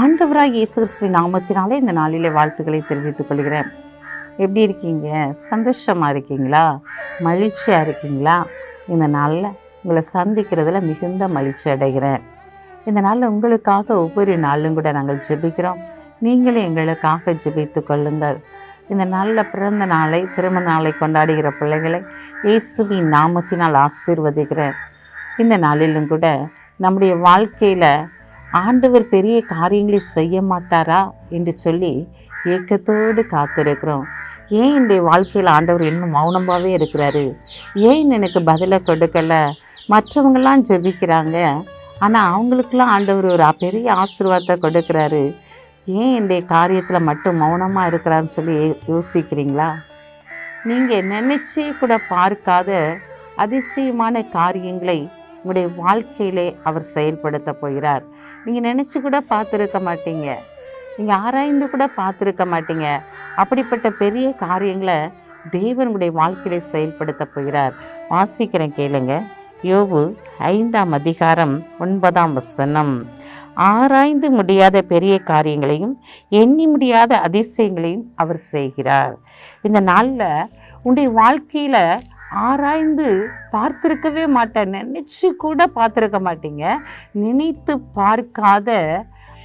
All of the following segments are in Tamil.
ஆண்டவராக இயேசு கிறிஸ்துவின் நாமத்தினாலே இந்த நாளிலே வாழ்த்துக்களை தெரிவித்துக் கொள்கிறேன். எப்படி இருக்கீங்க? சந்தோஷமாக இருக்கீங்களா? மகிழ்ச்சியாக இருக்கீங்களா? இந்த நாளில் உங்களை சந்திக்கிறதுல மிகுந்த மகிழ்ச்சி அடைகிறேன். இந்த நாளில் உங்களுக்காக ஒவ்வொரு நாளும் கூட நாங்கள் ஜெபிக்கிறோம். நீங்களும் எங்களுக்காக ஜெபித்து கொள்ளுங்கள். இந்த நாளில் பிறந்த நாளை திருமண நாளை கொண்டாடுகிற பிள்ளைகளை இயேசுவின் நாமத்தினால் ஆசீர்வதிக்கிறேன். இந்த நாளிலும் கூட நம்முடைய வாழ்க்கையில் ஆண்டவர் பெரிய காரியங்களை செய்ய மாட்டாரா என்று சொல்லி ஏக்கத்தோடு காத்திருக்கிறோம். ஏன் என்னுடைய வாழ்க்கையில் ஆண்டவர் இன்னும் மௌனமாகவே இருக்கிறாரு? ஏன் எனக்கு பதிலை கொடுக்கலை? மற்றவங்களாம் ஜெபிக்கிறாங்க. ஆனால் அவங்களுக்கெல்லாம் ஆண்டவர் ஒரு பெரிய ஆசீர்வாதத்தை கொடுக்குறாரு. ஏன் என்னுடைய காரியத்தில் மட்டும் மௌனமாக இருக்கிறான்னு சொல்லி யோசிக்கிறீங்களா? நீங்கள் நினச்சி கூட பார்க்காத அதிசயமான காரியங்களை உங்களுடைய வாழ்க்கையிலே அவர் செயல்படுத்த போகிறார். நீங்கள் நினச்சி கூட பார்த்துருக்க மாட்டீங்க. நீங்கள் ஆராய்ந்து கூட பார்த்துருக்க மாட்டீங்க. அப்படிப்பட்ட பெரிய காரியங்களை தேவனுடைய வாழ்க்கையிலே செயல்படுத்த போகிறார். வாசிக்கிறேன் கேளுங்க. யோபு ஐந்தாம் அதிகாரம் ஒன்பதாம் வசனம். ஆராய்ந்து முடியாத பெரிய காரியங்களையும் எண்ணி முடியாத அதிசயங்களையும் அவர் செய்கிறார். இந்த நாளில் உன்னுடைய வாழ்க்கையில் ஆராய்ந்து பார்த்துருக்கவே மாட்டேன். நினச்சி கூட பார்த்துருக்க மாட்டீங்க. நினைத்து பார்க்காத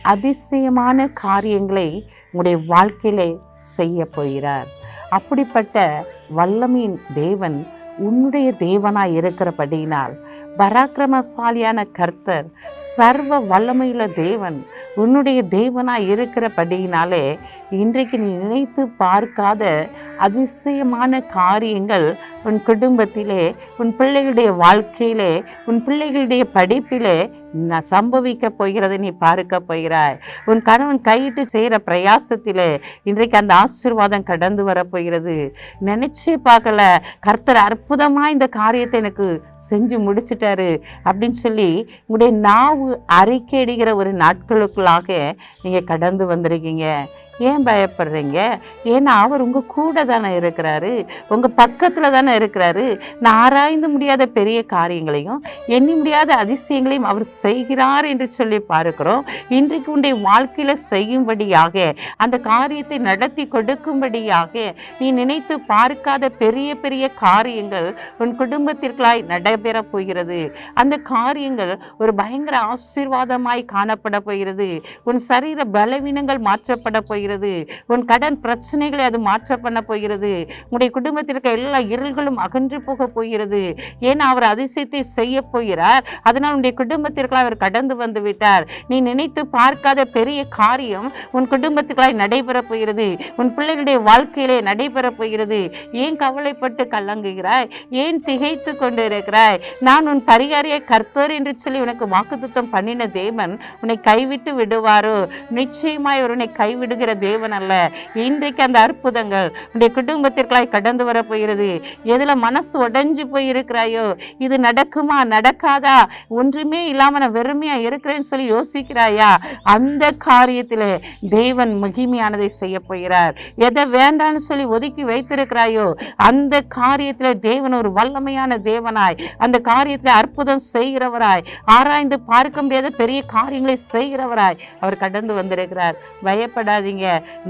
அதிசயமான காரியங்களை உங்களுடைய வாழ்க்கையிலே செய்ய போகிறார். அப்படிப்பட்ட வல்லமையின் தேவன் உன்னுடைய தேவனாய் இருக்கிறபடியினால் பராக்கிரமசாலியான கர்த்தர் சர்வ வல்லமையில தேவன் உன்னுடைய தேவனாய் இருக்கிறபடியினாலே இன்றைக்கு நீ நினைத்து பார்க்காத அதிசயமான காரியங்கள் உன் குடும்பத்திலே உன் பிள்ளைகளுடைய வாழ்க்கையிலே உன் பிள்ளைகளுடைய படிப்பிலே நான் சம்பவிக்க போகிறது நீ பார்க்க போகிறாய். உன் கணவன் கையிட்டு செய்கிற பிரயாசத்திலே இன்றைக்கு அந்த ஆசீர்வாதம் கடந்து வரப்போகிறது நினச்சி பார்க்கல கர்த்தர் அற்புதமாக இந்த காரியத்தை எனக்கு செஞ்சு முடிச்சிட்டாரு அப்படின்னு சொல்லி உங்களுடைய நாவு அறிக்கையிடுகிற ஒரு நாட்களுக்குள்ளாக நீங்கள் கடந்து வந்திருக்கீங்க. ஏன் பயப்படுறீங்க? ஏன்னா அவர் உங்கள் கூட தானே இருக்கிறாரு. உங்கள் பக்கத்தில் தானே இருக்கிறாரு. நான் ஆராய்ந்து முடியாத பெரிய காரியங்களையும் எண்ணி முடியாத அதிசயங்களையும் அவர் செய்கிறார் என்று சொல்லி பார்க்கிறோம். இன்றைக்கு உன்னுடைய வாழ்க்கையில் செய்யும்படியாக அந்த காரியத்தை நடத்தி கொடுக்கும்படியாக நீ நினைத்து பார்க்காத பெரிய பெரிய காரியங்கள் உன் குடும்பத்திற்காய் நடைபெறப் போகிறது. அந்த காரியங்கள் ஒரு பயங்கர ஆசீர்வாதமாய் காணப்பட போகிறது. உன் சரீர பலவீனங்கள் மாற்றப்பட போகிறது போகிறது. உன் கடன் பிரச்சனைகளை அது மாற்ற பண்ண போகிறது. உன்னுடைய குடும்பத்திற்கு எல்லா இருள்களும் அகன்று போக போகிறது. ஏன்னா அவர் அதிசயத்தை செய்ய போகிறார்? அதனால் உன்னுடைய குடும்பத்திற்கு அவர் கடந்து வந்து விட்டார். நீ நினைத்து பார்க்காத பெரிய காரியம் உன் குடும்பத்துக்களாய் நடைபெறப் போகிறது. உன் பிள்ளைகளுடைய வாழ்க்கையிலே நடைபெறப் போகிறது. ஏன் கவலைப்பட்டு கலங்குகிறாய்? ஏன் திகைத்து கொண்டு இருக்கிறாய் நான் உன் பரிகாரிய கர்த்தர் என்று சொல்லி உனக்கு வாக்குத்தம் பண்ணின தேவன் உன்னை கைவிட்டு விடுவாரோ? நிச்சயமாய் அவர் உன்னை கைவிடுகிற தேவன் அல்ல. இன்றைக்கு அந்த அற்புதங்கள் உன்னுடைய குடும்பத்திற்காய் கடந்து வர போகிறது. எதில் மனசு உடைஞ்சு போய் இருக்கிறாயோ இது நடக்குமா நடக்காதா? ஒன்றுமே இல்லாமல் நான் வெறுமையாக இருக்கிறேன்னு சொல்லி யோசிக்கிறாயா? அந்த காரியத்தில் தேவன் மகிமையானதை செய்ய போகிறார். எதை வேண்டான்னு சொல்லி ஒதுக்கி வைத்திருக்கிறாயோ அந்த காரியத்தில் தேவன் ஒரு வல்லமையான தேவனாய் அந்த காரியத்தில் அற்புதம் செய்கிறவராய் ஆராய்ந்து பார்க்க முடியாத பெரிய காரியங்களை செய்கிறவராய் அவர் கடந்து வந்திருக்கிறார். பயப்படாதீங்க.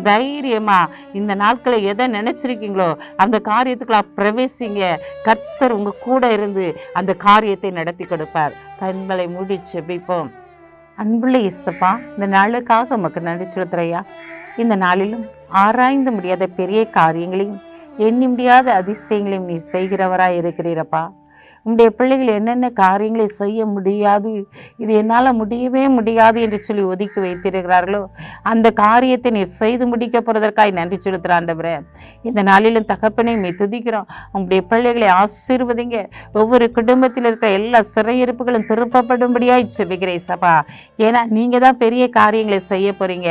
தைரியமா இந்த நாட்களை எதை நினைச்சிருக்கீங்களோ அந்த காரியத்துக்குள்ள பிரவேசிங்க. கர்த்தர் உங்க கூட இருந்து அந்த காரியத்தை நடத்தி கொடுப்பார். கண்களை மூடி செபிப்போம். அன்புள்ள இசப்பா இந்த நாளுக்காக உமக்கு நன்றி இந்த நாளிலும் ஆராய்ந்து முடியாத பெரிய காரியங்களையும் எண்ணி முடியாத அதிசயங்களையும் நீ செய்கிறவராய் இருக்கிறீரப்பா. உங்களுடைய பிள்ளைகள் என்னென்ன காரியங்களை செய்ய முடியாது இது என்னால் முடியவே முடியாது என்று சொல்லி ஒதுக்கி வைத்திருக்கிறார்களோ அந்த காரியத்தை நீர் செய்து முடிக்க போகிறதற்காக நன்றி செலுத்துகிறாண்டவரே இந்த நாளிலும் தகப்பனை நீ துதிக்கிறோம். உங்களுடைய பிள்ளைகளை ஆசீர்வதிங்க. ஒவ்வொரு குடும்பத்தில் இருக்கிற எல்லா சிறையிருப்புகளும் திருப்பப்படும்படியாய் செபிக்கிறேன் சபா. ஏன்னா நீங்கள் தான் பெரிய காரியங்களை செய்ய போகிறீங்க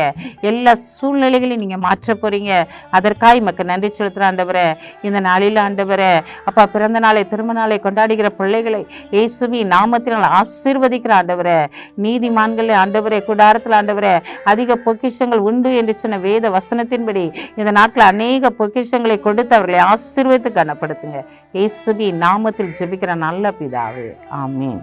எல்லா சூழ்நிலைகளையும் நீங்கள் மாற்ற போகிறீங்க அதற்காய் மக்கள் நன்றி செலுத்துகிற ஆண்டவரே. இந்த நாளில் ஆண்டவரே அப்பா பிறந்த நாளை திருமண நாளை கொண்டாடி கொண்டாடுகிற பிள்ளைகளை இயேசுவி நாமத்தினால் ஆசீர்வதிக்கிற ஆண்டவரை நீதிமான்களை ஆண்டவரே கூடாரத்தில் ஆண்டவரை அதிக பொக்கிஷங்கள் உண்டு என்று சொன்ன வேத வசனத்தின்படி இந்த நாட்டில் அநேக பொக்கிஷங்களை கொடுத்து அவர்களை ஆசீர்வதித்து கனப்படுத்துங்க. இயேசுவி நாமத்தில் ஜெபிக்கிற நல்ல பிதாவே. ஆமீன்.